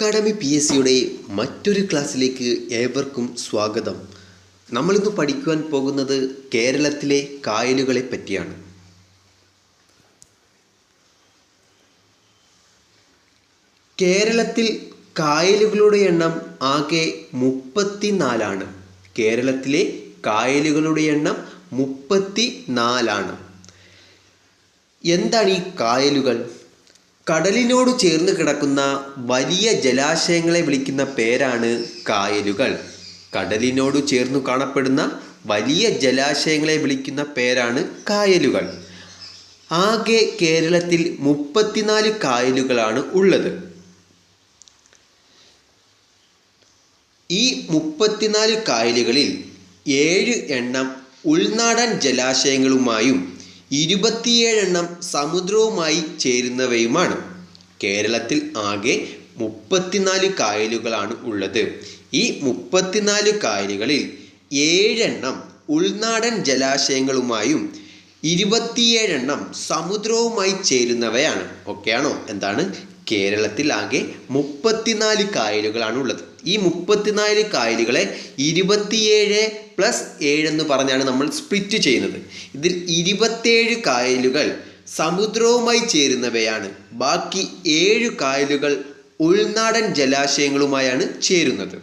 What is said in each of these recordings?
Academy P S സിയുടെ മറ്റൊരു ക്ലാസ്സിലേക്ക് ഏവർക്കും സ്വാഗതം. നമ്മളിന്ന് പഠിക്കുവാൻ പോകുന്നത് കേരളത്തിലെ കായലുകളെ പറ്റിയാണ്. കേരളത്തിൽ കായലുകളുടെ എണ്ണം ആകെ മുപ്പത്തിനാലാണ്. കേരളത്തിലെ കായലുകളുടെ എണ്ണം മുപ്പത്തി നാലാണ് എന്താണ് ഈ കായലുകൾ? കടലിനോട് ചേർന്ന് കിടക്കുന്ന വലിയ ജലാശയങ്ങളെ വിളിക്കുന്ന പേരാണ് കായലുകൾ. കടലിനോട് ചേർന്നു കാണപ്പെടുന്ന വലിയ ജലാശയങ്ങളെ വിളിക്കുന്ന പേരാണ് കായലുകൾ. ആകെ കേരളത്തിൽ മുപ്പത്തിനാല് കായലുകളാണ് ഉള്ളത്. ഈ മുപ്പത്തിനാല് കായലുകളിൽ ഏഴ് എണ്ണം ഉൾനാടൻ ജലാശയങ്ങളുമായും ഇരുപത്തിയേഴെണ്ണം സമുദ്രവുമായി ചേരുന്നവയുമാണ്. കേരളത്തിൽ ആകെ മുപ്പത്തിനാല് കായലുകളാണ് ഉള്ളത്. ഈ മുപ്പത്തിനാല് കായലുകളിൽ ഏഴെണ്ണം ഉൾനാടൻ ജലാശയങ്ങളുമായും ഇരുപത്തിയേഴെണ്ണം സമുദ്രവുമായി ചേരുന്നവയാണ്. ഓക്കെയാണോ? എന്താണ്? കേരളത്തിൽ ആകെ മുപ്പത്തിനാല് കായലുകളാണ് ഉള്ളത്. ഈ മുപ്പത്തിനാല് കായലുകളെ ഇരുപത്തിയേഴ് പ്ലസ് ഏഴ് എന്ന് പറഞ്ഞാണ് നമ്മൾ സ്പ്ലിറ്റ് ചെയ്യുന്നത്. ഇതിൽ ഇരുപത്തേഴ് കായലുകൾ സമുദ്രവുമായി ചേരുന്നവയാണ്. ബാക്കി ഏഴ് കായലുകൾ ഉൾനാടൻ ജലാശയങ്ങളുമായാണ് ചേരുന്നത്.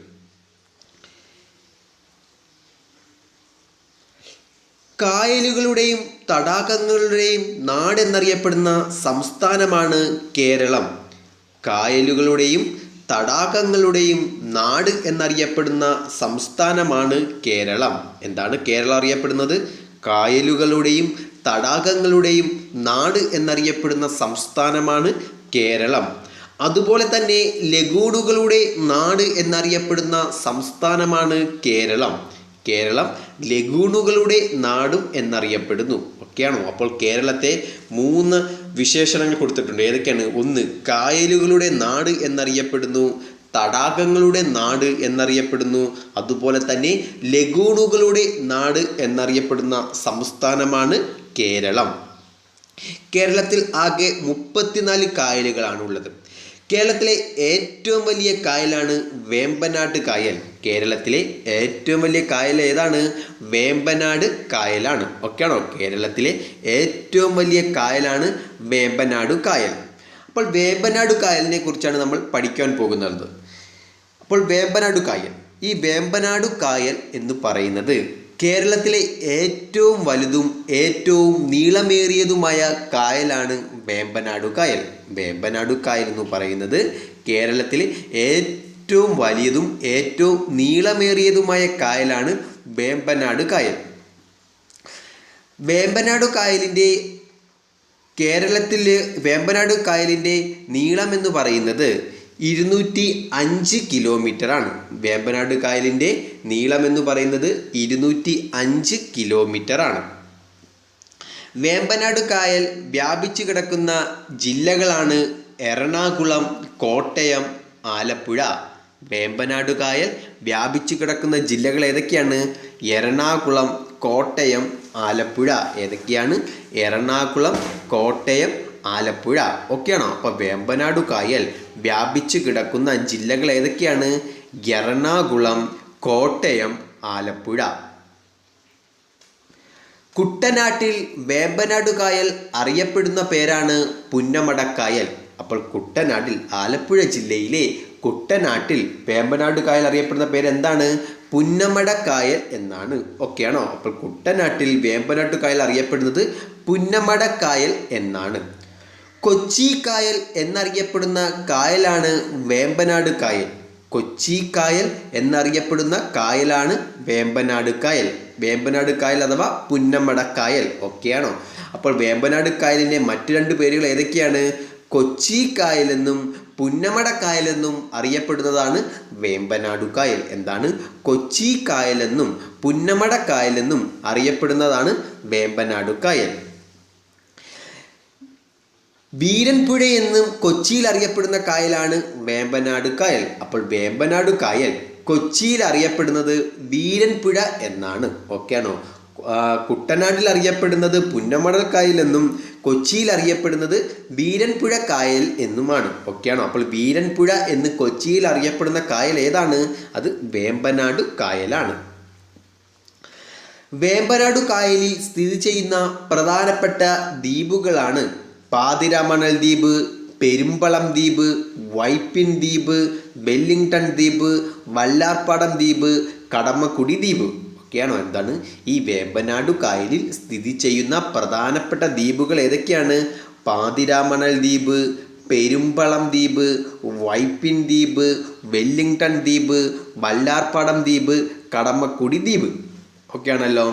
കായലുകളുടെയും തടാകങ്ങളുടെയും നാടെന്നറിയപ്പെടുന്ന സംസ്ഥാനമാണ് കേരളം. കായലുകളുടെയും തടാകങ്ങളുടെയും നാട് എന്നറിയപ്പെടുന്ന സംസ്ഥാനമാണ് കേരളം. എന്താണ് കേരളം അറിയപ്പെടുന്നത്? കായലുകളുടെയും തടാകങ്ങളുടെയും നാട് എന്നറിയപ്പെടുന്ന സംസ്ഥാനമാണ് കേരളം. അതുപോലെ തന്നെ ലഗൂഡുകളുടെ നാട് എന്നറിയപ്പെടുന്ന സംസ്ഥാനമാണ് കേരളം. കേരളം ലഗൂണുകളുടെ നാടും എന്നറിയപ്പെടുന്നു. ഒക്കെയാണോ? അപ്പോൾ കേരളത്തെ മൂന്ന് വിശേഷണങ്ങൾ കൊടുത്തിട്ടുണ്ട്. ഏതൊക്കെയാണ്? ഒന്ന് കായലുകളുടെ നാട് എന്നറിയപ്പെടുന്നു തടാകങ്ങളുടെ നാട് എന്നറിയപ്പെടുന്നു അതുപോലെ തന്നെ ലഗൂണുകളുടെ നാട് എന്നറിയപ്പെടുന്ന സംസ്ഥാനമാണ് കേരളം. കേരളത്തിൽ ആകെ മുപ്പത്തിനാല് കായലുകളാണ് ഉള്ളത് കേരളത്തിലെ ഏറ്റവും വലിയ കായലാണ് വേമ്പനാട് കായൽ. കേരളത്തിലെ ഏറ്റവും വലിയ കായൽ ഏതാണ്? വേമ്പനാട് കായലാണ്. ഓക്കെയാണോ? കേരളത്തിലെ ഏറ്റവും വലിയ കായലാണ് വേമ്പനാട് കായൽ. അപ്പോൾ വേമ്പനാട് കായലിനെ കുറിച്ചാണ് നമ്മൾ പഠിക്കാൻ പോകുന്നത്. അപ്പോൾ വേമ്പനാട് കായൽ. ഈ വേമ്പനാട് കായൽ എന്ന് പറയുന്നത് കേരളത്തിലെ ഏറ്റവും വലുതും ഏറ്റവും നീളമേറിയതുമായ കായലാണ് വേമ്പനാട് കായൽ. വേമ്പനാട് കായൽ എന്ന് പറയുന്നത്. കേരളത്തിൽ ഏറ്റവും വലിയതും ഏറ്റവും നീളമേറിയതുമായ കായലാണ് വേമ്പനാട് കായൽ. വേമ്പനാട് കായലിന്റെ കേരളത്തിൽ വേമ്പനാട് കായലിന്റെ നീളമെന്ന് പറയുന്നത് ഇരുന്നൂറ്റി അഞ്ച് കിലോമീറ്റർ ആണ് വേമ്പനാട് കായലിന്റെ നീളമെന്ന് പറയുന്നത് ഇരുന്നൂറ്റി അഞ്ച് കിലോമീറ്റർ ആണ് വേമ്പനാട് കായൽ വ്യാപിച്ചു കിടക്കുന്ന ജില്ലകളാണ് എറണാകുളം കോട്ടയം ആലപ്പുഴ. വേമ്പനാട് കായൽ വ്യാപിച്ചു കിടക്കുന്ന ജില്ലകൾ ഏതൊക്കെയാണ്? എറണാകുളം കോട്ടയം ആലപ്പുഴ. ഏതൊക്കെയാണ്? എറണാകുളം കോട്ടയം ആലപ്പുഴ. ഒക്കെയാണോ അപ്പോൾ വേമ്പനാട് കായൽ വ്യാപിച്ചു കിടക്കുന്ന ജില്ലകൾ ഏതൊക്കെയാണ്? എറണാകുളം കോട്ടയം ആലപ്പുഴ. കുട്ടനാട്ടിൽ വേമ്പനാട് കായൽ അറിയപ്പെടുന്ന പേരാണ് പുന്നമടക്കായൽ. അപ്പോൾ കുട്ടനാട്ടിൽ ആലപ്പുഴ ജില്ലയിലെ കുട്ടനാട്ടിൽ വേമ്പനാട് കായൽ അറിയപ്പെടുന്ന പേര് എന്താണ് പുന്നമടക്കായൽ എന്നാണ്. ഓക്കെയാണോ? അപ്പോൾ കുട്ടനാട്ടിൽ വേമ്പനാട്ട് കായൽ അറിയപ്പെടുന്നത് പുന്നമടക്കായൽ എന്നാണ്. കൊച്ചി കായൽ എന്നറിയപ്പെടുന്ന കായലാണ് വേമ്പനാട് കായൽ കൊച്ചി കായൽ എന്നറിയപ്പെടുന്ന കായലാണ് വേമ്പനാട് കായൽ. വേമ്പനാട് കായൽ അഥവാ പുന്നമടക്കായൽ ഒക്കെയാണോ? അപ്പോൾ വേമ്പനാട് കായലിന്റെ മറ്റു രണ്ട് പേരുകൾ ഏതൊക്കെയാണ്? കൊച്ചി കായലെന്നും പുന്നമടക്കായലെന്നും അറിയപ്പെടുന്നതാണ് വേമ്പനാട് കായൽ. എന്താണ്? കൊച്ചി കായലെന്നും പുന്നമടക്കായലെന്നും അറിയപ്പെടുന്നതാണ് വേമ്പനാട് കായൽ. വീരൻപുഴ എന്നും കൊച്ചിയിൽ അറിയപ്പെടുന്ന കായലാണ് വേമ്പനാട് കായൽ. അപ്പോൾ വേമ്പനാട് കായൽ കൊച്ചിയിൽ അറിയപ്പെടുന്നത് വീരൻപുഴ എന്നാണ്. ഓക്കെയാണോ കുട്ടനാട്ടിൽ അറിയപ്പെടുന്നത് പുന്നമടൽ കായൽ എന്നും കൊച്ചിയിൽ അറിയപ്പെടുന്നത് വീരൻപുഴ കായൽ എന്നുമാണ്. ഓക്കെയാണോ അപ്പോൾ വീരൻപുഴ എന്ന് കൊച്ചിയിൽ അറിയപ്പെടുന്ന കായൽ ഏതാണ്? അത് വേമ്പനാട് കായലാണ്. വേമ്പനാട് കായലിൽ സ്ഥിതി ചെയ്യുന്ന പ്രധാനപ്പെട്ട ദ്വീപുകളാണ് പാതിരാമണൽ ദ്വീപ് പെരുമ്പളം ദ്വീപ് വൈപ്പിൻ ദ്വീപ് വെല്ലിംഗ്ടൺ ദ്വീപ് വല്ലാർപ്പാടം ദ്വീപ് കടമ്മക്കുടി ദ്വീപ് ഒക്കെയാണോ എന്താണ്? ഈ വേമ്പനാട് കായലിൽ സ്ഥിതി ചെയ്യുന്ന പ്രധാനപ്പെട്ട ദ്വീപുകൾ ഏതൊക്കെയാണ്? പാതിരാമണൽ ദ്വീപ് പെരുമ്പളം ദ്വീപ് വൈപ്പിൻ ദ്വീപ് വെല്ലിംഗ്ടൺ ദ്വീപ് വല്ലാർപ്പാടം ദ്വീപ് കടമ്മക്കുടി ദ്വീപ് ഒക്കെയാണല്ലോ.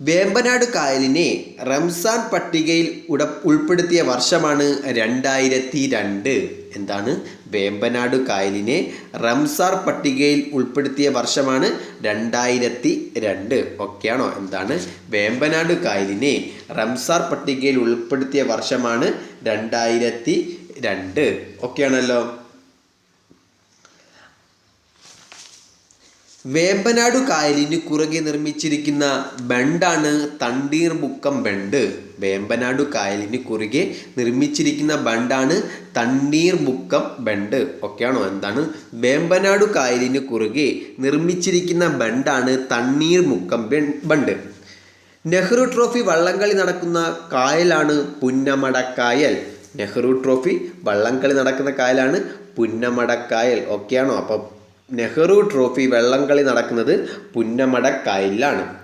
വേമ്പനാട് കായലിനെ റംസാൻ പട്ടികയിൽ ഉട ഉൾപ്പെടുത്തിയ വർഷമാണ് രണ്ടായിരത്തി രണ്ട് എന്താണ്? വേമ്പനാട് കായലിനെ റംസാർ പട്ടികയിൽ ഉൾപ്പെടുത്തിയ വർഷമാണ് രണ്ടായിരത്തി രണ്ട് ഓക്കെയാണോ? എന്താണ്? വേമ്പനാട് കായലിനെ റംസാർ പട്ടികയിൽ ഉൾപ്പെടുത്തിയ വർഷമാണ് രണ്ടായിരത്തി രണ്ട് ഒക്കെയാണല്ലോ വേമ്പനാടു കായലിന് കുറുകെ നിർമ്മിച്ചിരിക്കുന്ന ബണ്ടാണ് തണ്ണീർമുക്കം ബണ്ട്. വേമ്പനാടു കായലിന് കുറുകെ നിർമ്മിച്ചിരിക്കുന്ന ബണ്ടാണ് തണ്ണീർമുക്കം ബണ്ട്. ഒക്കെയാണോ? എന്താണ്? വേമ്പനാടു കായലിന് കുറുകെ നിർമ്മിച്ചിരിക്കുന്ന ബണ്ടാണ് തണ്ണീർമുക്കം മുക്കം ബണ്ട്. നെഹ്റു ട്രോഫി വള്ളംകളി നടക്കുന്ന കായലാണ് പുന്നമടക്കായൽ നെഹ്റു ട്രോഫി വള്ളംകളി നടക്കുന്ന കായലാണ് പുന്നമടക്കായൽ ഒക്കെയാണോ? അപ്പം നെഹ്റു ട്രോഫി വള്ളംകളി നടക്കുന്നത് പുന്നമടക്കായലിലാണ്.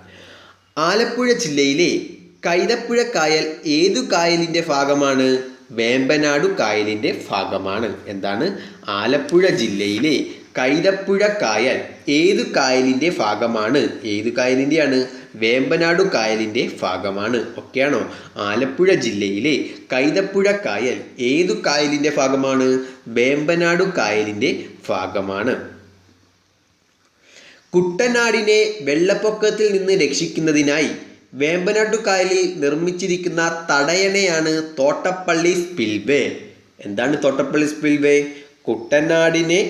ആലപ്പുഴ ജില്ലയിലെ കൈതപ്പുഴ കായൽ ഏതു കായലിന്റെ ഭാഗമാണ്? വേമ്പനാടു കായലിന്റെ ഭാഗമാണ്. എന്താണ്? ആലപ്പുഴ ജില്ലയിലെ കൈതപ്പുഴ കായൽ ഏതു കായലിന്റെ ഭാഗമാണ്? ഏതു കായലിന്റെയാണ് വേമ്പനാടു കായലിന്റെ ഭാഗമാണ്. ഒക്കെയാണോ? ആലപ്പുഴ ജില്ലയിലെ കൈതപ്പുഴ കായൽ ഏതു കായലിന്റെ ഭാഗമാണ്? വേമ്പനാടു കായലിന്റെ ഭാഗമാണ്. കുട്ടനാടിനെ വെള്ളപ്പൊക്കത്തിൽ നിന്ന് രക്ഷിക്കുന്നതിനായി വേമ്പനാട്ടുകായലിൽ നിർമ്മിച്ചിരിക്കുന്ന തടയണയാണ് തോട്ടപ്പള്ളി സ്പിൽവേ. എന്താണ് തോട്ടപ്പള്ളി സ്പിൽവേ? കുട്ടനാടിനെ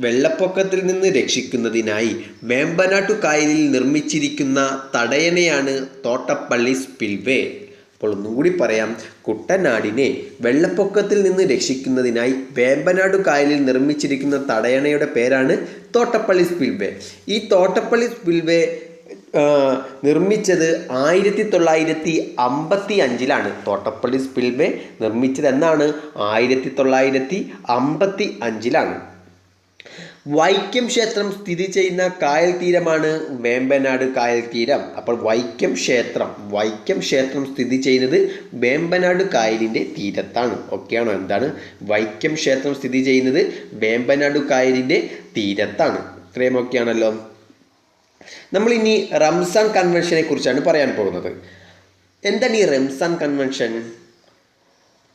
വെള്ളപ്പൊക്കത്തിൽ നിന്ന് രക്ഷിക്കുന്നതിനായി വേമ്പനാട്ടുകായലിൽ നിർമ്മിച്ചിരിക്കുന്ന തടയണയാണ് തോട്ടപ്പള്ളി സ്പിൽവേ. അപ്പോൾ ഒന്നും കൂടി പറയാം. കുട്ടനാടിനെ വെള്ളപ്പൊക്കത്തിൽ നിന്ന് രക്ഷിക്കുന്നതിനായി വേമ്പനാട് കായലിൽ നിർമ്മിച്ചിരിക്കുന്ന തടയണയുടെ പേരാണ് തോട്ടപ്പള്ളി സ്പിൽവേ. ഈ തോട്ടപ്പള്ളി സ്പിൽവേ നിർമ്മിച്ചത് ആയിരത്തി തൊള്ളായിരത്തി അമ്പത്തി അഞ്ചിലാണ് തോട്ടപ്പള്ളി സ്പിൽവേ നിർമ്മിച്ചത് എന്നാണ് ആയിരത്തി തൊള്ളായിരത്തി അമ്പത്തി അഞ്ചിലാണ് വൈക്കം ക്ഷേത്രം സ്ഥിതി ചെയ്യുന്ന കായൽ തീരമാണ് വേമ്പനാട് കായൽ തീരം. അപ്പോൾ വൈക്കം ക്ഷേത്രം വൈക്കം ക്ഷേത്രം സ്ഥിതി ചെയ്യുന്നത് വേമ്പനാട് കായലിന്റെ തീരത്താണ്. ഓക്കെയാണോ എന്താണ്? വൈക്കം ക്ഷേത്രം സ്ഥിതി ചെയ്യുന്നത് വേമ്പനാട് കായലിന്റെ തീരത്താണ്. ഇത്രയും ഒക്കെയാണല്ലോ നമ്മൾ ഇനി റംസാൻ കൺവെൻഷനെ കുറിച്ചാണ് പറയാൻ പോകുന്നത്. എന്താണ് ഈ റംസാൻ കൺവെൻഷൻ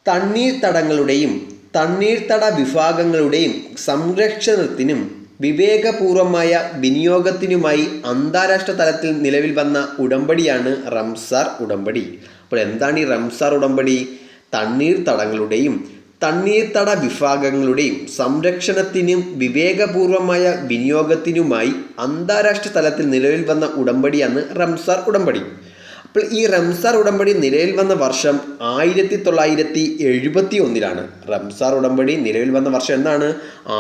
തണ്ണീർത്തടങ്ങളുടെയും തണ്ണീർത്തട വിഭാഗങ്ങളുടെയും സംരക്ഷണത്തിനും വിവേകപൂർവമായ വിനിയോഗത്തിനുമായി അന്താരാഷ്ട്ര തലത്തിൽ നിലവിൽ വന്ന ഉടമ്പടിയാണ് റംസാർ ഉടമ്പടി. അപ്പോൾ എന്താണ് ഈ റംസാർ ഉടമ്പടി? തണ്ണീർത്തടങ്ങളുടെയും തണ്ണീർത്തട വിഭാഗങ്ങളുടെയും സംരക്ഷണത്തിനും വിവേകപൂർവമായ വിനിയോഗത്തിനുമായി അന്താരാഷ്ട്ര തലത്തിൽ നിലവിൽ വന്ന ഉടമ്പടിയാണ് റംസാർ ഉടമ്പടി. അപ്പോൾ ഈ റംസാർ ഉടമ്പടി നിലവിൽ വന്ന വർഷം ആയിരത്തി തൊള്ളായിരത്തി എഴുപത്തി ഒന്നിലാണ് റംസാർ ഉടമ്പടി നിലവിൽ വന്ന വർഷം എന്താണ്?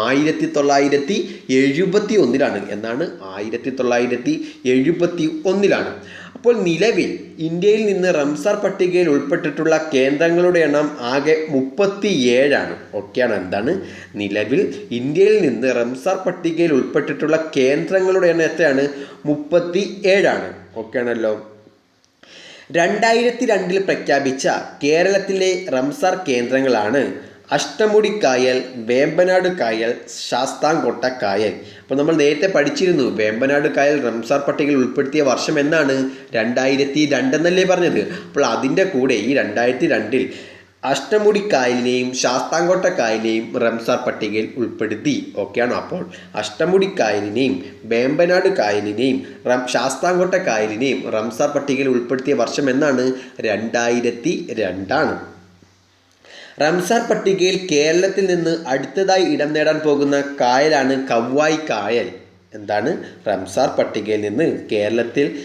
ആയിരത്തി തൊള്ളായിരത്തി എഴുപത്തി ഒന്നിലാണ് എന്നാണ് ആയിരത്തി തൊള്ളായിരത്തി എഴുപത്തി ഒന്നിലാണ് അപ്പോൾ നിലവിൽ ഇന്ത്യയിൽ നിന്ന് റംസാർ പട്ടികയിൽ ഉൾപ്പെട്ടിട്ടുള്ള കേന്ദ്രങ്ങളുടെ എണ്ണം ആകെ മുപ്പത്തി ഏഴാണ് ഒക്കെയാണ് എന്താണ്? നിലവിൽ ഇന്ത്യയിൽ നിന്ന് റംസാർ പട്ടികയിൽ ഉൾപ്പെട്ടിട്ടുള്ള കേന്ദ്രങ്ങളുടെ എണ്ണം എത്രയാണ്? മുപ്പത്തി ഏഴാണ് ഓക്കെയാണല്ലോ. രണ്ടായിരത്തി രണ്ടിൽ പ്രഖ്യാപിച്ച കേരളത്തിലെ റംസാർ കേന്ദ്രങ്ങളാണ് അഷ്ടമുടി കായൽ വേമ്പനാട് കായൽ ശാസ്താംകോട്ട കായൽ. അപ്പോൾ നമ്മൾ നേരത്തെ പഠിച്ചിരുന്നു വേമ്പനാട് കായൽ റംസാർ പട്ടികയിൽ ഉൾപ്പെടുത്തിയ വർഷം എന്നാണ് രണ്ടായിരത്തി രണ്ടെന്നല്ലേ പറഞ്ഞത്? അപ്പോൾ അതിന്റെ കൂടെ ഈ രണ്ടായിരത്തി രണ്ടിൽ അഷ്ടമുടി കായലിനെയും ശാസ്താംകോട്ട കായലിനെയും റംസാർ പട്ടികയിൽ ഉൾപ്പെടുത്തി. ഓക്കെയാണോ അപ്പോൾ അഷ്ടമുടി കായലിനെയും വേമ്പനാട് കായലിനെയും റം ശാസ്താംകോട്ട കായലിനെയും റംസാർ പട്ടികയിൽ ഉൾപ്പെടുത്തിയ വർഷം എന്നാണ്? രണ്ടായിരത്തി രണ്ടാണ് റംസാർ പട്ടികയിൽ കേരളത്തിൽ നിന്ന് അടുത്തതായി ഇടം നേടാൻ പോകുന്ന കായലാണ് കവ്വായി കായൽ. എന്താണ്? റംസാർ പട്ടികയിൽ നിന്ന് കേരളത്തിൽ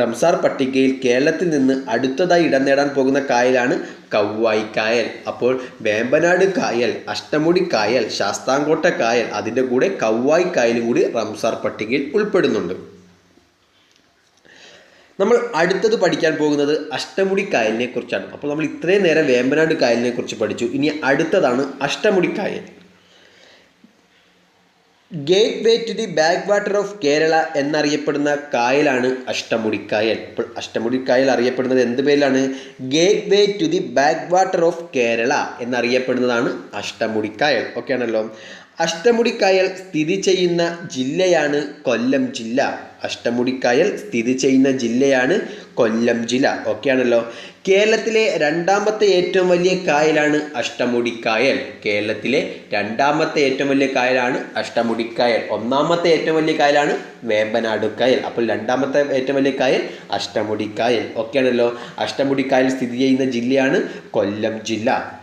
റംസാർ പട്ടികയിൽ കേരളത്തിൽ നിന്ന് അടുത്തതായി ഇടം നേടാൻ പോകുന്ന കായലാണ് കവ്വായി കായൽ. അപ്പോൾ വേമ്പനാട് കായൽ അഷ്ടമുടി കായൽ ശാസ്താംകോട്ട കായൽ അതിന്റെ കൂടെ കവ്വായി കായലും കൂടി റംസാർ പട്ടികയിൽ ഉൾപ്പെടുന്നുണ്ട്. നമ്മൾ അടുത്തത് പഠിക്കാൻ പോകുന്നത് അഷ്ടമുടി കായലിനെ കുറിച്ചാണ്. അപ്പോൾ നമ്മൾ ഇത്രയും നേരം വേമ്പനാട് കായലിനെ കുറിച്ച് പഠിച്ചു. ഇനി അടുത്തതാണ് അഷ്ടമുടി കായൽ. Gateway to the backwater of Kerala എന്നറിയപ്പെടുന്ന കായലാണ് അഷ്ടമുടിക്കായൽ. അഷ്ടമുടിക്കായൽ അറിയപ്പെടുന്നത് എന്ത് പേരിലാണ്? Gateway to the backwater of Kerala എന്നറിയപ്പെടുന്നതാണ് അഷ്ടമുടിക്കായൽ. ഓക്കെ ആണല്ലോ അഷ്ടമുടിക്കായൽ സ്ഥിതി ചെയ്യുന്ന ജില്ലയാണ് കൊല്ലം ജില്ല. അഷ്ടമുടിക്കായൽ സ്ഥിതി ചെയ്യുന്ന ജില്ലയാണ് കൊല്ലം ജില്ല. ഓക്കെയാണല്ലോ? കേരളത്തിലെ രണ്ടാമത്തെ ഏറ്റവും വലിയ കായലാണ് അഷ്ടമുടിക്കായൽ. കേരളത്തിലെ രണ്ടാമത്തെ ഏറ്റവും വലിയ കായലാണ് അഷ്ടമുടിക്കായൽ. ഒന്നാമത്തെ ഏറ്റവും വലിയ കായലാണ് വേമ്പനാട് കായൽ അപ്പോൾ രണ്ടാമത്തെ ഏറ്റവും വലിയ കായൽ അഷ്ടമുടിക്കായൽ. ഓക്കെയാണല്ലോ? അഷ്ടമുടിക്കായൽ സ്ഥിതി ചെയ്യുന്ന ജില്ലയാണ് കൊല്ലം ജില്ല.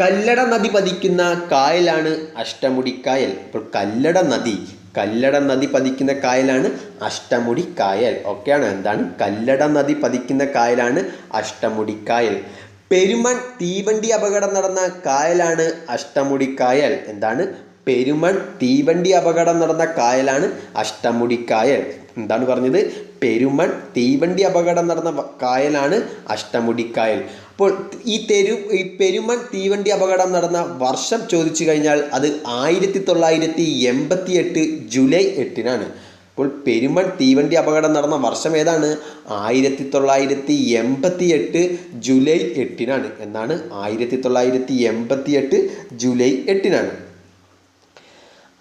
കല്ലട നദി പതിക്കുന്ന കായലാണ് അഷ്ടമുടിക്കായൽ. അപ്പോൾ കല്ലട നദി കല്ലട നദി പതിക്കുന്ന കായലാണ് അഷ്ടമുടി കായൽ. ഓക്കെയാണ്? എന്താണ്? കല്ലട നദി പതിക്കുന്ന കായലാണ് അഷ്ടമുടി കായൽ. പെരുമൺ തീവണ്ടി അപകടം നടന്ന കായലാണ് അഷ്ടമുടി കായൽ. എന്താണ്? പെരുമൺ തീവണ്ടി അപകടം നടന്ന കായലാണ് അഷ്ടമുടി കായൽ. എന്താണ് പറഞ്ഞത്? പെരുമൺ തീവണ്ടി അപകടം നടന്ന കായലാണ് അഷ്ടമുടി കായൽ. അപ്പോൾ ഈ തെരു ഈ പെരുമൺ തീവണ്ടി അപകടം നടന്ന വർഷം ചോദിച്ചു കഴിഞ്ഞാൽ അത് ആയിരത്തി തൊള്ളായിരത്തി എൺപത്തി എട്ട് ജൂലൈ എട്ടിനാണ്. അപ്പോൾ പെരുമൺ തീവണ്ടി അപകടം നടന്ന വർഷം ഏതാണ്? ആയിരത്തി തൊള്ളായിരത്തി എൺപത്തി എട്ട് ജൂലൈ എട്ടിനാണ്. എന്നാണ് ആയിരത്തി തൊള്ളായിരത്തി എൺപത്തി എട്ട് ജൂലൈ എട്ടിനാണ്.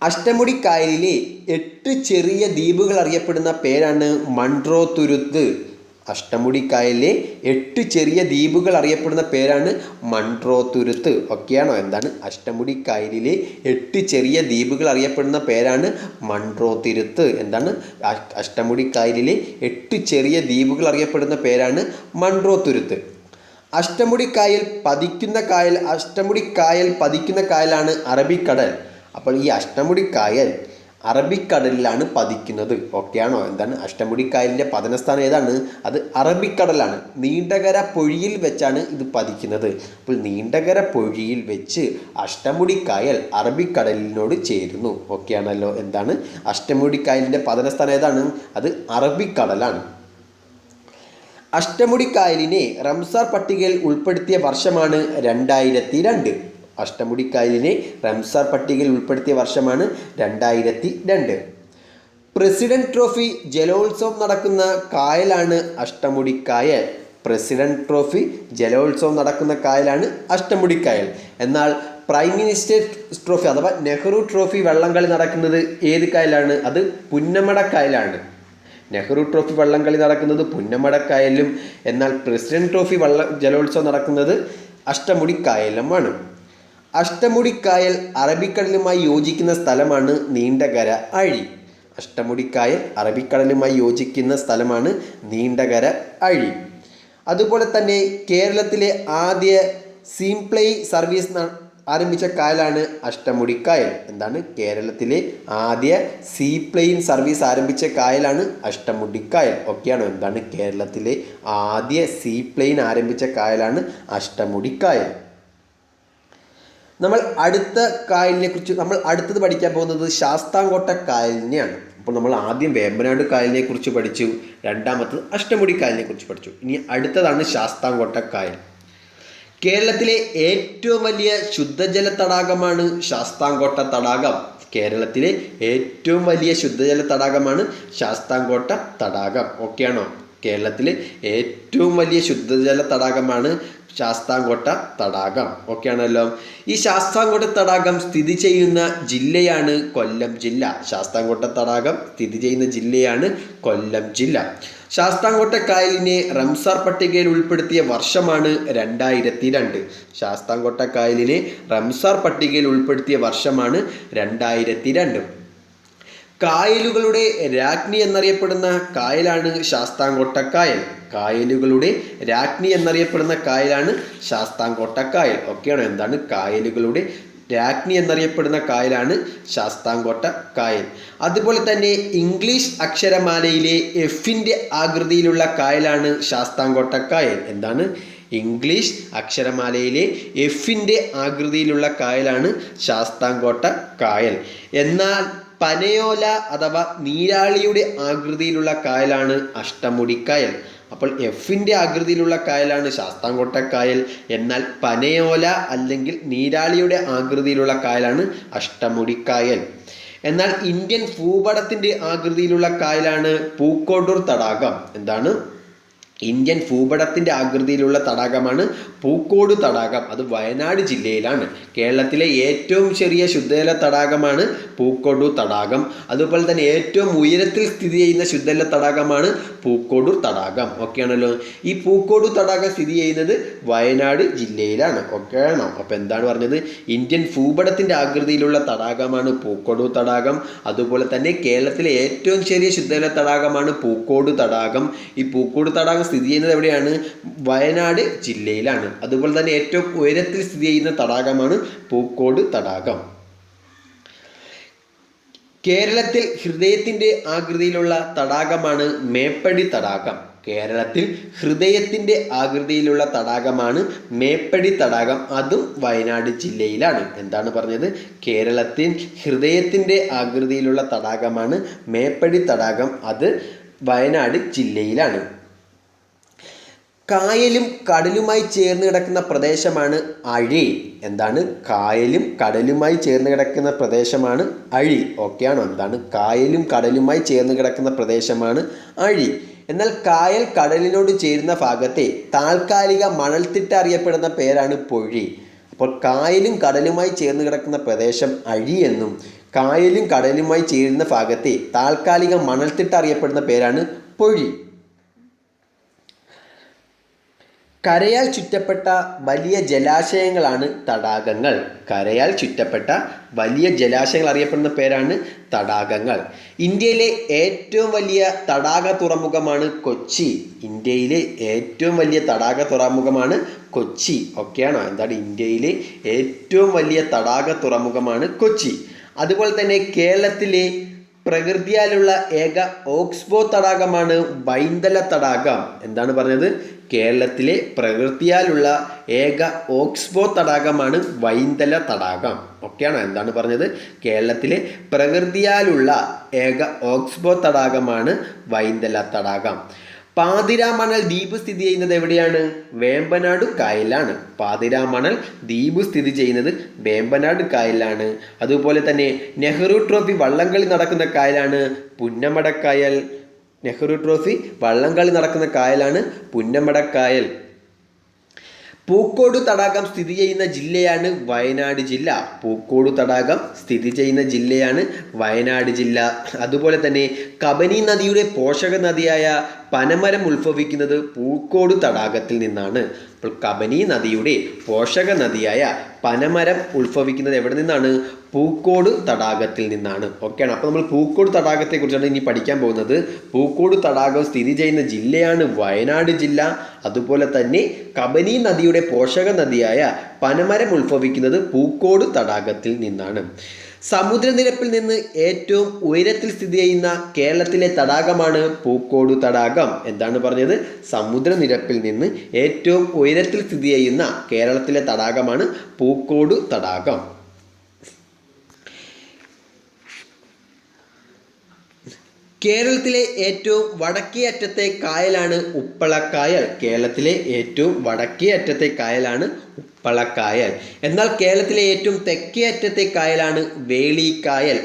അഷ്ടമുടി കായലിലെ എട്ട് ചെറിയ ദ്വീപുകൾ അറിയപ്പെടുന്ന പേരാണ് മൺട്രോ തുരുത്ത് അഷ്ടമുടി കായലിലെ എട്ട് ചെറിയ ദ്വീപുകൾ അറിയപ്പെടുന്ന പേരാണ് മൺട്രോ തുരുത്ത് ഒക്കെയാണോ? എന്താണ്? അഷ്ടമുടിക്കായലിലെ എട്ട് ചെറിയ ദ്വീപുകൾ അറിയപ്പെടുന്ന പേരാണ് മൺട്രോ തുരുത്ത് എന്താണ്? അഷ്ടമുടിക്കായലിലെ അഷ്ടമുടി കായലിലെ എട്ട് ചെറിയ ദ്വീപുകൾ അറിയപ്പെടുന്ന പേരാണ് മൺട്രോ തുരുത്ത് അഷ്ടമുടി കായൽ പതിക്കുന്ന കായൽ അഷ്ടമുടിക്കായൽ പതിക്കുന്ന കായലാണ് അറബിക്കടൽ. അപ്പോൾ ഈ അഷ്ടമുടി കായൽ അറബിക്കടലിലാണ് പതിക്കുന്നത്. ഓക്കെയാണോ എന്താണ്? അഷ്ടമുടി കായലിന്റെ പതനസ്ഥാനം ഏതാണ്? അത് അറബിക്കടലാണ്. നീണ്ടകര പൊഴിയിൽ വെച്ചാണ് ഇത് പതിക്കുന്നത്. അപ്പോൾ നീണ്ടകര പൊഴിയിൽ വെച്ച് അഷ്ടമുടി കായൽ അറബിക്കടലിനോട് ചേരുന്നു. ഓക്കെയാണല്ലോ എന്താണ്? അഷ്ടമുടി കായലിന്റെ പതനസ്ഥാനം ഏതാണ്? അത് അറബിക്കടലാണ്. അഷ്ടമുടിക്കായലിനെ റംസാർ പട്ടികയിൽ ഉൾപ്പെടുത്തിയ വർഷമാണ് രണ്ടായിരത്തി രണ്ട്. അഷ്ടമുടിക്കായലിനെ റംസാർ പട്ടികയിൽ ഉൾപ്പെടുത്തിയ വർഷമാണ് രണ്ടായിരത്തി രണ്ട് പ്രസിഡന്റ് ട്രോഫി ജലോത്സവം നടക്കുന്ന കായലാണ് അഷ്ടമുടിക്കായൽ. പ്രസിഡന്റ് ട്രോഫി ജലോത്സവം നടക്കുന്ന കായലാണ് അഷ്ടമുടിക്കായൽ. എന്നാൽ പ്രൈം മിനിസ്റ്റർ ട്രോഫി അഥവാ നെഹ്റു ട്രോഫി വള്ളംകളി നടക്കുന്നത് ഏത് കായലാണ്? അത് പുന്നമടക്കായലാണ് നെഹ്റു ട്രോഫി വള്ളംകളി നടക്കുന്നത് പുന്നമടക്കായലും എന്നാൽ പ്രസിഡന്റ് ട്രോഫി വള്ള ജലോത്സവം നടക്കുന്നത് അഷ്ടമുടിക്കായലിലുമാണ് അഷ്ടമുടിക്കായൽ അറബിക്കടലുമായി യോജിക്കുന്ന സ്ഥലമാണ് നീണ്ടകര അഴി. അഷ്ടമുടിക്കായൽ അറബിക്കടലുമായി യോജിക്കുന്ന സ്ഥലമാണ് നീണ്ടകര അഴി. അതുപോലെ തന്നെ കേരളത്തിലെ ആദ്യ സീംപ്ലൈ സർവീസ് ആരംഭിച്ച കായലാണ് അഷ്ടമുടിക്കായൽ. എന്താണ്? കേരളത്തിലെ ആദ്യ സീ പ്ലെയിൻ സർവീസ് ആരംഭിച്ച കായലാണ് അഷ്ടമുടിക്കായൽ. ഒക്കെയാണോ? എന്താണ്? കേരളത്തിലെ ആദ്യ സീ പ്ലെയിൻ ആരംഭിച്ച കായലാണ് അഷ്ടമുടിക്കായൽ. നമ്മൾ അടുത്ത കായലിനെ കുറിച്ച് നമ്മൾ അടുത്തത് പഠിക്കാൻ പോകുന്നത് ശാസ്താംകോട്ട കായലിനെയാണ്. അപ്പോൾ നമ്മൾ ആദ്യം വേമ്പനാട് കായലിനെ കുറിച്ച് പഠിച്ചു രണ്ടാമത്തത് അഷ്ടമുടി കായലിനെ കുറിച്ച് പഠിച്ചു. ഇനി അടുത്തതാണ് ശാസ്താംകോട്ട കായൽ. കേരളത്തിലെ ഏറ്റവും വലിയ ശുദ്ധജല തടാകമാണ് ശാസ്താംകോട്ട തടാകം. കേരളത്തിലെ ഏറ്റവും വലിയ ശുദ്ധജല തടാകമാണ് ശാസ്താംകോട്ട തടാകം. ഓക്കെയാണോ കേരളത്തിലെ ഏറ്റവും വലിയ ശുദ്ധജല തടാകമാണ് ശാസ്താംകോട്ട തടാകം. ഓക്കെ ആണല്ലോ. ഈ ശാസ്താംകോട്ട തടാകം സ്ഥിതി ചെയ്യുന്ന ജില്ലയാണ് കൊല്ലം ജില്ല. ശാസ്താംകോട്ട തടാകം സ്ഥിതി ചെയ്യുന്ന ജില്ലയാണ് കൊല്ലം ജില്ല. ശാസ്താംകോട്ട കായലിനെ റംസാർ പട്ടികയിൽ ഉൾപ്പെടുത്തിയ വർഷമാണ് രണ്ടായിരത്തി രണ്ട് ശാസ്താംകോട്ട കായലിനെ റംസാർ പട്ടികയിൽ ഉൾപ്പെടുത്തിയ വർഷമാണ് രണ്ടായിരത്തി രണ്ട് കായലുകളുടെ രാജ്ഞി എന്നറിയപ്പെടുന്ന കായലാണ് ശാസ്താംകോട്ട കായൽ കായലുകളുടെ രാജ്ഞി എന്നറിയപ്പെടുന്ന കായലാണ് ശാസ്താംകോട്ട കായൽ ഒക്കെയാണ് എന്താണ് കായലുകളുടെ രാജ്ഞി എന്നറിയപ്പെടുന്ന കായലാണ് ശാസ്താംകോട്ട കായൽ അതുപോലെ തന്നെ ഇംഗ്ലീഷ് അക്ഷരമാലയിലെ എഫിന്റെ ആകൃതിയിലുള്ള കായലാണ് ശാസ്താംകോട്ട കായൽ എന്താണ്? ഇംഗ്ലീഷ് അക്ഷരമാലയിലെ എഫിന്റെ ആകൃതിയിലുള്ള കായലാണ് ശാസ്താംകോട്ട കായൽ എന്നാൽ പനയോല അഥവാ നീരാളിയുടെ ആകൃതിയിലുള്ള കായലാണ് അഷ്ടമുടിക്കായൽ അപ്പോൾ എഫിന്റെ ആകൃതിയിലുള്ള കായലാണ് ശാസ്താംകോട്ട കായൽ. എന്നാൽ പനയോല അല്ലെങ്കിൽ നീരാളിയുടെ ആകൃതിയിലുള്ള കായലാണ് അഷ്ടമുടിക്കായൽ എന്നാൽ ഇന്ത്യൻ ഭൂപടത്തിന്റെ ആകൃതിയിലുള്ള കായലാണ് പൂക്കോട്ടൂർ തടാകം. എന്താണ്? ഇന്ത്യൻ ഭൂപടത്തിന്റെ ആകൃതിയിലുള്ള തടാകമാണ് പൂക്കോട് തടാകം. അത് വയനാട് ജില്ലയിലാണ്. കേരളത്തിലെ ഏറ്റവും ചെറിയ ശുദ്ധജല തടാകമാണ് പൂക്കോടൂർ തടാകം. അതുപോലെ തന്നെ ഏറ്റവും ഉയരത്തിൽ സ്ഥിതി ചെയ്യുന്ന ശുദ്ധജല തടാകമാണ് പൂക്കോടൂർ തടാകം. ഓക്കെയാണല്ലോ ഈ പൂക്കോടൂർ തടാകം സ്ഥിതി ചെയ്യുന്നത് വയനാട് ജില്ലയിലാണ്. ഓക്കെ ആണോ? അപ്പോൾ എന്താണ് പറഞ്ഞത്? ഇന്ത്യൻ ഭൂപടത്തിന്റെ ആകൃതിയിലുള്ള തടാകമാണ് പൂക്കോടൂർ തടാകം. അതുപോലെ തന്നെ കേരളത്തിലെ ഏറ്റവും ചെറിയ ശുദ്ധജല തടാകമാണ് പൂക്കോട് തടാകം. ഈ പൂക്കോട് തടാകം സ്ഥിതി ചെയ്യുന്നത് എവിടെയാണ്? വയനാട് ജില്ലയിലാണ്. അതുപോലെ തന്നെ ഏറ്റവും ഉയരത്തിൽ സ്ഥിതി ചെയ്യുന്ന തടാകമാണ് പൂക്കോട് തടാകം. കേരളത്തിൽ ഹൃദയത്തിന്റെ ആകൃതിയിലുള്ള തടാകമാണ് മേപ്പടി തടാകം. കേരളത്തിൽ ഹൃദയത്തിന്റെ ആകൃതിയിലുള്ള തടാകമാണ് മേപ്പടി തടാകം. അതും വയനാട് ജില്ലയിലാണ്. എന്താണ് പറഞ്ഞത്? കേരളത്തിൽ ഹൃദയത്തിന്റെ ആകൃതിയിലുള്ള തടാകമാണ് മേപ്പടി തടാകം. അത് വയനാട് ജില്ലയിലാണ്. കായലും കടലുമായി ചേർന്ന് കിടക്കുന്ന പ്രദേശമാണ് അഴി. എന്താണ്? കായലും കടലുമായി ചേർന്ന് കിടക്കുന്ന പ്രദേശമാണ് അഴി. ഓക്കെയാണോ എന്താണ്? കായലും കടലുമായി ചേർന്ന് കിടക്കുന്ന പ്രദേശമാണ് അഴി. എന്നാൽ കായൽ കടലിനോട് ചേരുന്ന ഭാഗത്തെ താൽക്കാലിക മണൽത്തിട്ട അറിയപ്പെടുന്ന പേരാണ് പൊഴി. അപ്പോൾ കായലും കടലുമായി ചേർന്ന് കിടക്കുന്ന പ്രദേശം അഴി എന്നും കായലും കടലുമായി ചേരുന്ന ഭാഗത്തെ താൽക്കാലിക മണൽത്തിട്ട അറിയപ്പെടുന്ന പേരാണ് പൊഴി. കരയാൽ ചുറ്റപ്പെട്ട വലിയ ജലാശയങ്ങളാണ് തടാകങ്ങൾ. കരയാൽ ചുറ്റപ്പെട്ട വലിയ ജലാശയങ്ങൾ അറിയപ്പെടുന്ന പേരാണ് തടാകങ്ങൾ. ഇന്ത്യയിലെ ഏറ്റവും വലിയ തടാക തുറമുഖമാണ് കൊച്ചി. ഇന്ത്യയിലെ ഏറ്റവും വലിയ തടാക തുറമുഖമാണ് കൊച്ചി. ഒക്കെയാണോ? എന്താണ് ഇന്ത്യയിലെ ഏറ്റവും വലിയ തടാക തുറമുഖമാണ് കൊച്ചി. അതുപോലെ തന്നെ കേരളത്തിലെ പ്രകൃതിയാലുള്ള ഏക ഓക്സ്ബോ തടാകമാണ് വൈന്തല തടാകം. എന്താണ് പറഞ്ഞത്? കേരളത്തിലെ പ്രകൃതിയാലുള്ള ഏക ഓക്സ്ബോ തടാകമാണ് വൈന്തല തടാകം. ഓക്കെയാണോ എന്താണ് പറഞ്ഞത്? കേരളത്തിലെ പ്രകൃതിയാലുള്ള ഏക ഓക്സ്ബോ തടാകമാണ് വൈന്തല തടാകം. പാതിരാമണൽ ദ്വീപ് സ്ഥിതി ചെയ്യുന്നത് എവിടെയാണ്? വേമ്പനാട് കായലാണ്. പാതിരാമണൽ ദ്വീപ് സ്ഥിതി ചെയ്യുന്നത് വേമ്പനാട് കായലാണ്. അതുപോലെ തന്നെ നെഹ്റു ട്രോഫി വള്ളംകളി നടക്കുന്ന കായലാണ് പുന്നമടക്കായൽ. നെഹ്റു ട്രോഫി വള്ളംകളി നടക്കുന്ന കായലാണ് പുന്നമടക്കായൽ. പൂക്കോട് തടാകം സ്ഥിതി ചെയ്യുന്ന ജില്ലയാണ് വയനാട് ജില്ല. പൂക്കോട് തടാകം സ്ഥിതി ചെയ്യുന്ന ജില്ലയാണ് വയനാട് ജില്ല. അതുപോലെ തന്നെ കബനി നദിയുടെ പോഷക നദിയായ പനമരം ഉത്ഭവിക്കുന്നത് പൂക്കോട് തടാകത്തിൽ നിന്നാണ്. അപ്പോൾ കബനി നദിയുടെ പോഷക നദിയായ പനമരം ഉത്ഭവിക്കുന്നത് എവിടെ നിന്നാണ്? പൂക്കോട് തടാകത്തിൽ നിന്നാണ്. ഓക്കെയാണ് അപ്പോൾ നമ്മൾ പൂക്കോട് തടാകത്തെക്കുറിച്ചാണ് ഇനി പഠിക്കാൻ പോകുന്നത്. പൂക്കോട് തടാകം സ്ഥിതി ചെയ്യുന്ന ജില്ലയാണ് വയനാട് ജില്ല. അതുപോലെ തന്നെ കബനി നദിയുടെ പോഷക നദിയായ പനമരം ഉത്ഭവിക്കുന്നത് പൂക്കോട് തടാകത്തിൽ നിന്നാണ്. സമുദ്രനിരപ്പിൽ നിന്ന് ഏറ്റവും ഉയരത്തിൽ സ്ഥിതി ചെയ്യുന്ന കേരളത്തിലെ തടാകമാണ് പൂക്കോട് തടാകം എന്താണ് പറഞ്ഞത്? സമുദ്രനിരപ്പിൽ നിന്ന് ഏറ്റവും ഉയരത്തിൽ സ്ഥിതി ചെയ്യുന്ന കേരളത്തിലെ തടാകമാണ് പൂക്കോട് തടാകം. കേരളത്തിലെ ഏറ്റവും വടക്കേ അറ്റത്തെ കായലാണ് ഉപ്പളക്കായൽ. കേരളത്തിലെ ഏറ്റവും വടക്കേ അറ്റത്തെ കായലാണ് ഉപ്പളക്കായൽ. എന്നാൽ കേരളത്തിലെ ഏറ്റവും തെക്കേ അറ്റത്തെ കായലാണ് വേളിക്കായൽ.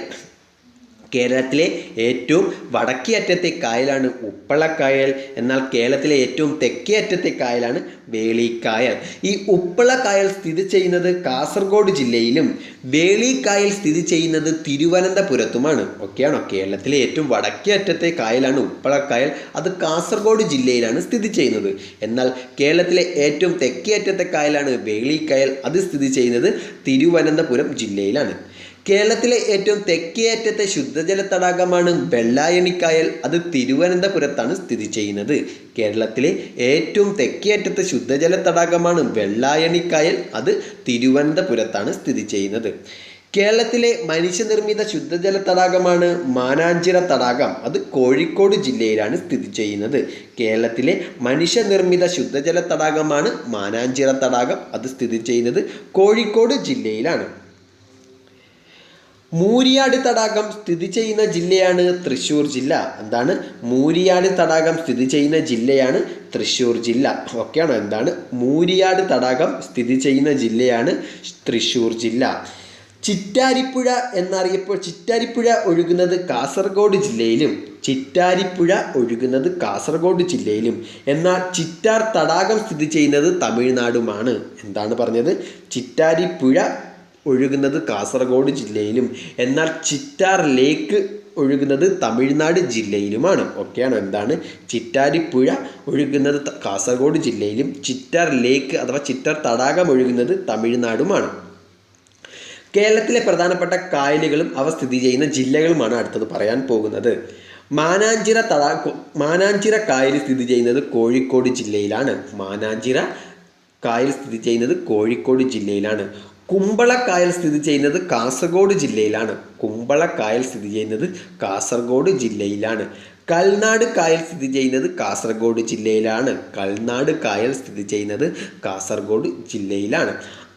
കേരളത്തിലെ ഏറ്റവും വടക്കേ അറ്റത്തെ കായലാണ് ഉപ്പളക്കായൽ. എന്നാൽ കേരളത്തിലെ ഏറ്റവും തെക്കേ അറ്റത്തെ കായലാണ് വേളിക്കായൽ. ഈ ഉപ്പളക്കായൽ സ്ഥിതി ചെയ്യുന്നത് കാസർഗോഡ് ജില്ലയിലും വേളിക്കായൽ സ്ഥിതി ചെയ്യുന്നത് തിരുവനന്തപുരത്തുമാണ്. ഓക്കെയാണോ കേരളത്തിലെ ഏറ്റവും വടക്കേ അറ്റത്തെ കായലാണ് ഉപ്പളക്കായൽ. അത് കാസർഗോഡ് ജില്ലയിലാണ് സ്ഥിതി ചെയ്യുന്നത്. എന്നാൽ കേരളത്തിലെ ഏറ്റവും തെക്കേ അറ്റത്തെ കായലാണ് വേളിക്കായൽ. അത് സ്ഥിതി ചെയ്യുന്നത് തിരുവനന്തപുരം ജില്ലയിലാണ്. കേരളത്തിലെ ഏറ്റവും തെക്കേ അറ്റത്തെ ശുദ്ധജല തടാകമാണ് വെള്ളായണിക്കായൽ. അത് തിരുവനന്തപുരത്താണ് സ്ഥിതി ചെയ്യുന്നത്. കേരളത്തിലെ ഏറ്റവും തെക്കേ അറ്റത്തെ ശുദ്ധജല തടാകമാണ് വെള്ളായണിക്കായൽ. അത് തിരുവനന്തപുരത്താണ് സ്ഥിതി ചെയ്യുന്നത്. കേരളത്തിലെ മനുഷ്യനിർമ്മിത ശുദ്ധജല തടാകമാണ് മാനാഞ്ചിറ തടാകം. അത് കോഴിക്കോട് ജില്ലയിലാണ് സ്ഥിതി ചെയ്യുന്നത്. കേരളത്തിലെ മനുഷ്യനിർമ്മിത ശുദ്ധജല തടാകമാണ് മാനാഞ്ചിറ തടാകം. അത് സ്ഥിതി ചെയ്യുന്നത് കോഴിക്കോട് ജില്ലയിലാണ്. മൂരിയാട് തടാകം സ്ഥിതി ചെയ്യുന്ന ജില്ലയാണ് തൃശ്ശൂർ ജില്ല. എന്താണ്? മൂരിയാടി തടാകം സ്ഥിതി ചെയ്യുന്ന ജില്ലയാണ് തൃശ്ശൂർ ജില്ല. ഓക്കെയാണോ? എന്താണ്? മൂരിയാട് തടാകം സ്ഥിതി ചെയ്യുന്ന ജില്ലയാണ് തൃശ്ശൂർ ജില്ല. ചിറ്റാരിപ്പുഴ എന്നറിയപ്പോൾ ചിറ്റാരിപ്പുഴ ഒഴുകുന്നത് കാസർഗോഡ് ജില്ലയിലും ചിറ്റാരിപ്പുഴ ഒഴുകുന്നത് കാസർഗോഡ് ജില്ലയിലും. എന്നാൽ ചിറ്റാർ തടാകം സ്ഥിതി ചെയ്യുന്നത് തമിഴ്നാടുമാണ്. എന്താണ് പറഞ്ഞത്? ചിറ്റാരിപ്പുഴ ഒഴുകുന്നത് കാസർഗോഡ് ജില്ലയിലും. എന്നാൽ ചിറ്റാർ ലേക്ക് ഒഴുകുന്നത് തമിഴ്നാട് ജില്ലയിലുമാണ്. ഓക്കെയാണോ എന്താണ്? ചിറ്റാരിപ്പുഴ ഒഴുകുന്നത് കാസർഗോഡ് ജില്ലയിലും. ചിറ്റാർ ലേക്ക് അഥവാ ചിറ്റാർ തടാകം ഒഴുകുന്നത് തമിഴ്നാടുമാണ്. കേരളത്തിലെ പ്രധാനപ്പെട്ട കായലുകളും അവ സ്ഥിതി ചെയ്യുന്ന ജില്ലകളുമാണ് അടുത്തത് പറയാൻ പോകുന്നത്. മാനാഞ്ചിറ തടാ മാനാഞ്ചിറ കായൽ സ്ഥിതി ചെയ്യുന്നത് കോഴിക്കോട് ജില്ലയിലാണ്. മാനാഞ്ചിറ കായൽ സ്ഥിതി ചെയ്യുന്നത് കോഴിക്കോട് ജില്ലയിലാണ്. കുമ്പളക്കായൽ സ്ഥിതി ചെയ്യുന്നത് കാസർഗോഡ് ജില്ലയിലാണ്. കുമ്പളക്കായൽ സ്ഥിതി ചെയ്യുന്നത് കാസർഗോഡ് ജില്ലയിലാണ്. കൽനാട് കായൽ സ്ഥിതി ചെയ്യുന്നത് കാസർഗോഡ് ജില്ലയിലാണ്. കൽനാട് കായൽ സ്ഥിതി ചെയ്യുന്നത് കാസർഗോഡ് ജില്ലയിലാണ്.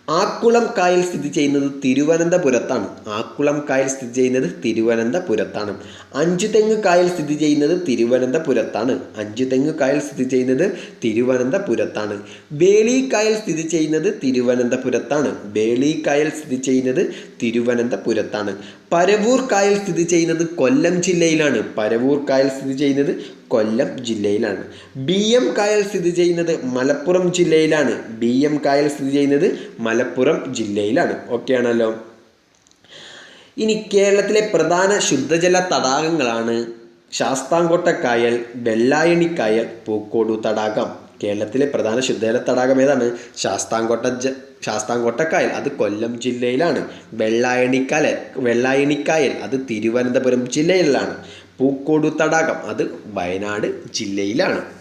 ആക്കുളം കായൽ സ്ഥിതി ചെയ്യുന്നത് തിരുവനന്തപുരത്താണ്. ആക്കുളം കായൽ സ്ഥിതി ചെയ്യുന്നത് തിരുവനന്തപുരത്താണ്. അഞ്ചുതെങ്ങ് കായൽ സ്ഥിതി ചെയ്യുന്നത് തിരുവനന്തപുരത്താണ്. അഞ്ചുതെങ്ങ് കായൽ സ്ഥിതി ചെയ്യുന്നത് തിരുവനന്തപുരത്താണ്. ബേളി കായൽ സ്ഥിതി ചെയ്യുന്നത് തിരുവനന്തപുരത്താണ്. ബേളി കായൽ സ്ഥിതി ചെയ്യുന്നത് തിരുവനന്തപുരത്താണ്. പരവൂർ കായൽ സ്ഥിതി ചെയ്യുന്നത് കൊല്ലം ജില്ലയിലാണ്. പരവൂർ കായൽ സ്ഥിതി ചെയ്യുന്നത് കൊല്ലം ജില്ലയിലാണ്. ബി എം കായൽ സ്ഥിതി ചെയ്യുന്നത് മലപ്പുറം ജില്ലയിലാണ്. ബി എം കായൽ സ്ഥിതി ചെയ്യുന്നത് മലപ്പുറം ജില്ലയിലാണ്. ഓക്കെ ആണല്ലോ. ഇനി കേരളത്തിലെ പ്രധാന ശുദ്ധജല തടാകങ്ങളാണ് ശാസ്താംകോട്ട കായൽ വെള്ളായണി കായൽ പൂക്കോടു തടാകം. കേരളത്തിലെ പ്രധാന ശുദ്ധജല തടാകം ഏതാണ്? ശാസ്താംകോട്ട ജ ശാസ്താംകോട്ട കായൽ. അത് കൊല്ലം ജില്ലയിലാണ്. വെള്ളായണിക്കായൽ വെള്ളായണിക്കായൽ അത് തിരുവനന്തപുരം ജില്ലയിലാണ്. പൂക്കോടു തടാകം. അത് വയനാട് ജില്ലയിലാണ്.